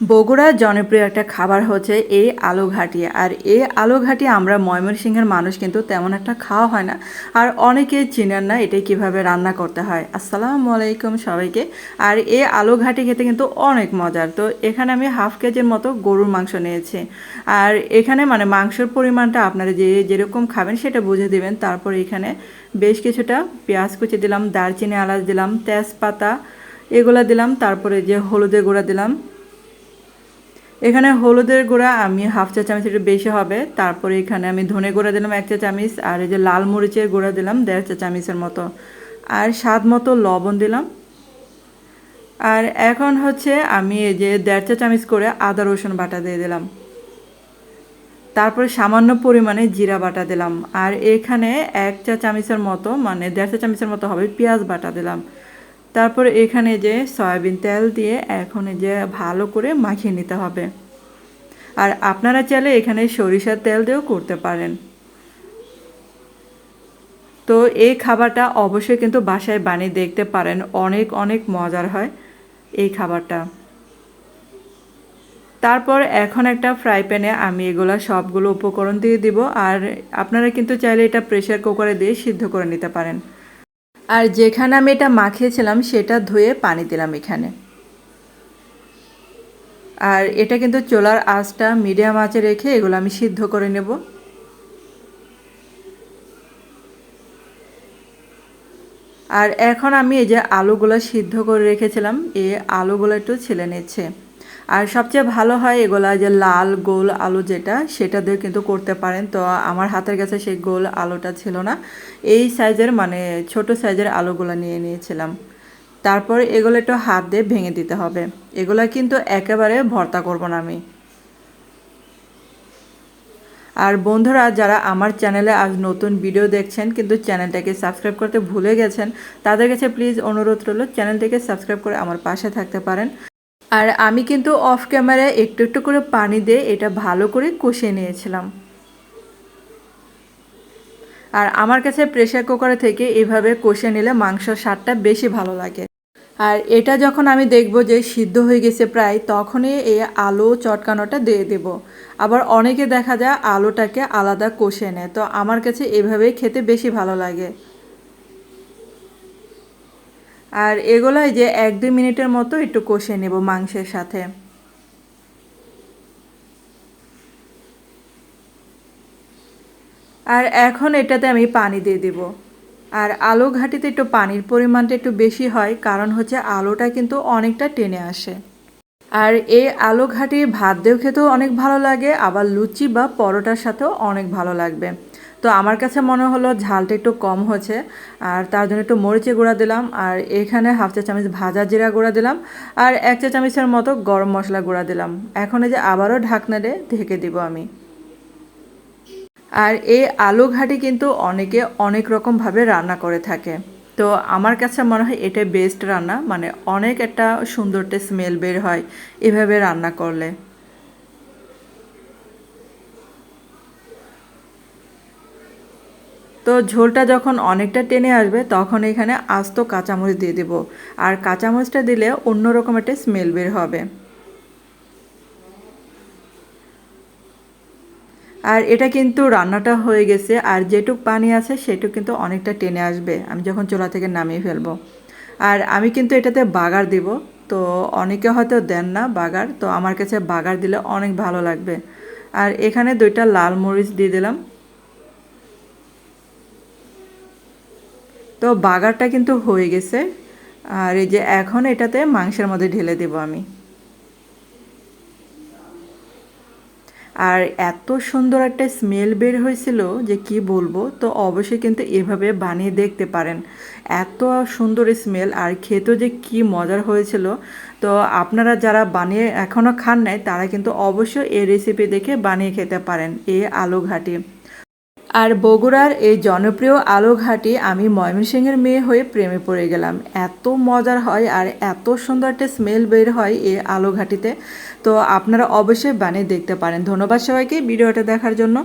বগুড়ার জনপ্রিয় একটা খাবার হচ্ছে এই আলু ঘাটি। আর এই আলু ঘাটি আমরা ময়মনসিংহের মানুষ কিন্তু তেমন একটা খাওয়া হয় না। আর অনেকে চিনেন না এটা কীভাবে রান্না করতে হয়। আসসালামু আলাইকুম সবাইকে। আর এই আলু ঘাটি খেতে কিন্তু অনেক মজার। তো এখানে আমি হাফ কেজির মতো গরুর মাংস নিয়েছি। আর এখানে মানে মাংসের পরিমাণটা আপনারা যে যেরকম খাবেন সেটা বুঝে দেবেন। তারপর এখানে বেশ কিছুটা পেঁয়াজ কুচি দিলাম, দারচিনি এলাচ দিলাম, তেজপাতা এগুলা দিলাম। তারপরে যে হলুদের গুঁড়া দিলাম এখানে হলুদের গুঁড়া, আমি হাফ চা চামচ একটু বেশি হবে। তারপরে এখানে আমি ধনে গুঁড়া দিলাম এক চা চামচ, আর এই যে লাল মরিচের গুঁড়া দিলাম দেড় চা চামচের মতো। আর স্বাদ মতো লবণ দিলাম। আর এখন হচ্ছে আমি এই যে দেড় চা চামচ করে আদা রসুন বাটা দিয়ে দিলাম। তারপরে সামান্য পরিমাণে জিরা বাটা দিলাম। আর এখানে এক চা চামচের মতো মানে দেড় চা চামচের মতো হবে পেঁয়াজ বাটা দিলাম। তারপর এখানে যে সয়াবিন তেল দিয়ে এখন যে ভালো করে মাখিয়ে নিতে হবে। আর আপনারা চাইলে এখানে সরিষার তেল দিয়েও করতে পারেন। তো এই খাবারটা অবশ্যই কিন্তু বাসায় বানিয়ে দেখতে পারেন, অনেক অনেক মজার হয় এই খাবারটা। তারপর এখন একটা ফ্রাই প্যানে আমি এগুলো সবগুলো উপকরণ দিয়ে দিব, আর আপনারা কিন্তু চাইলে এটা প্রেশার কুকারে দিয়ে সিদ্ধ করে নিতে পারেন। আর যেখানে আমি এটা মাখিয়েছিলাম, সেটা ধুয়ে পানি দিলাম এখানে। আর এটা কিন্তু চোলার আঁচটা মিডিয়াম আঁচে রেখে এগুলো আমি সিদ্ধ করে নেব। আর এখন আমি এই যে আলুগুলো সিদ্ধ করে রেখেছিলাম, এই আলুগুলো একটু ছেলে নিচ্ছে। আর সবচেয়ে ভালো হয় এগুলা যে লাল গোল আলু যেটা, সেটা দিয়ে কিন্তু করতে পারেন। তো আমার হাতের কাছে সেই গোল আলুটা ছিল না। এই সাইজের মানে ছোট সাইজের আলুগুলো নিয়ে নিয়েছিলাম। তারপর এগুলো একটু হাত দিয়ে ভেঙে দিতে হবে। এগুলো কিন্তু একেবারে ভর্তা করব না আমি। আর বন্ধুরা, যারা আমার চ্যানেলে আজ নতুন ভিডিও দেখছেন, কিন্তু চ্যানেলটাকে সাবস্ক্রাইব করতে ভুলে গেছেন, তাদের কাছে প্লিজ অনুরোধ রইল, চ্যানেলটাকে সাবস্ক্রাইব করে আমার পাশে থাকতে পারেন। আর আমি কিন্তু অফ ক্যামেরায় একটু একটু করে পানি দিয়ে এটা ভালো করে কষিয়ে নিয়েছিলাম। আর আমার কাছে প্রেশার কুকার থেকে এভাবে কষিয়ে নিলে মাংসর স্বাদটা বেশি ভালো লাগে। আর এটা যখন আমি দেখব যে সিদ্ধ হয়ে গেছে প্রায়, তখনই এই আলু চটকানোটা দিয়ে দেব। আবার অনেকে দেখা যায় আলুটাকে আলাদা কষে নেয়, তো আমার কাছে এভাবেই খেতে বেশি ভালো লাগে। আর এগুলোই যে এক দুই মিনিটের মতো একটু কষে নেব মাংসের সাথে। আর এখন এটাতে আমি পানি দিয়ে দেব। আর আলু ঘাটিতে একটু পানির পরিমাণটা একটু বেশি হয়, কারণ হচ্ছে আলুটা কিন্তু অনেকটা টেনে আসে। আর এই আলু ঘাটি ভাত দিয়েও খেতেও অনেক ভালো লাগে, আবার লুচি বা পরোটার সাথেও অনেক ভালো লাগবে। তো আমার কাছে মনে হলো ঝালটা একটু কম হয়েছে, আর তার জন্য একটু মরিচে গুঁড়া দিলাম, আর এখানে হাফ চা চামচ ভাজা জিরা গুঁড়া দিলাম, আর এক চা চামচের মতো গরম মশলা গুঁড়া দিলাম। এখন এই যে আবারও ঢাকনা দিয়ে ঢেকে দিব আমি। আর এই আলু ঘাটি কিন্তু অনেকে অনেক রকমভাবে রান্না করে থাকে। তো আমার কাছে মনে হয় এটা বেস্ট রান্না। মানে অনেক একটা সুন্দর স্মেল বের হয় এভাবে রান্না করলে। তো ঝোলটা যখন অনেকটা টেনে আসবে, তখন এখানে আস্ত কাঁচামরিচ দিয়ে দেব। আর কাঁচামরিচটা দিলে অন্যরকম একটা স্মেল বের হবে। আর এটা কিন্তু রান্নাটা হয়ে গেছে, আর যেটুক পানি আছে সেটুক কিন্তু অনেকটা টেনে আসবে, আমি যখন চোলা থেকে নামিয়ে ফেলব। আর আমি কিন্তু এটাতে বাগার দিব, তো অনেকে হয়তো দেন না বাগার, তো আমার কাছে বাগার দিলে অনেক ভালো লাগবে। আর এখানে দুইটা লাল মরিচ দিয়ে দিলাম। তো বাগারটা কিন্তু হয়ে গেছে, আর এই যে এখন এটাতে মাংসের মধ্যে ঢেলে দেব আমি। আর এত সুন্দর একটা স্মেল বের হয়েছিল যে কি বলব? তো অবশ্যই কিন্তু এভাবে বানিয়ে দেখতে পারেন। এত সুন্দর স্মেল আর খেতেও যে কি মজার হয়েছিল। তো আপনারা যারা বানিয়ে এখনও খান নাই, তারা কিন্তু অবশ্যই এই রেসিপি দেখে বানিয়ে খেতে পারেন এ আলু ঘাটি আর বগুড়ার এই জনপ্রিয় আলোঘাটে ঘাটি আমি ময়মনসিংহের মেয়ে হয়ে প্রেমে পড়ে গেলাম। এত মজার হয় আর এত সুন্দর একটা স্মেল বের হয় এই আলোঘাটিতে। তো আপনারা অবশ্যই বানিয়ে দেখতে পারেন। ধন্যবাদ সবাইকে ভিডিওটা দেখার জন্য।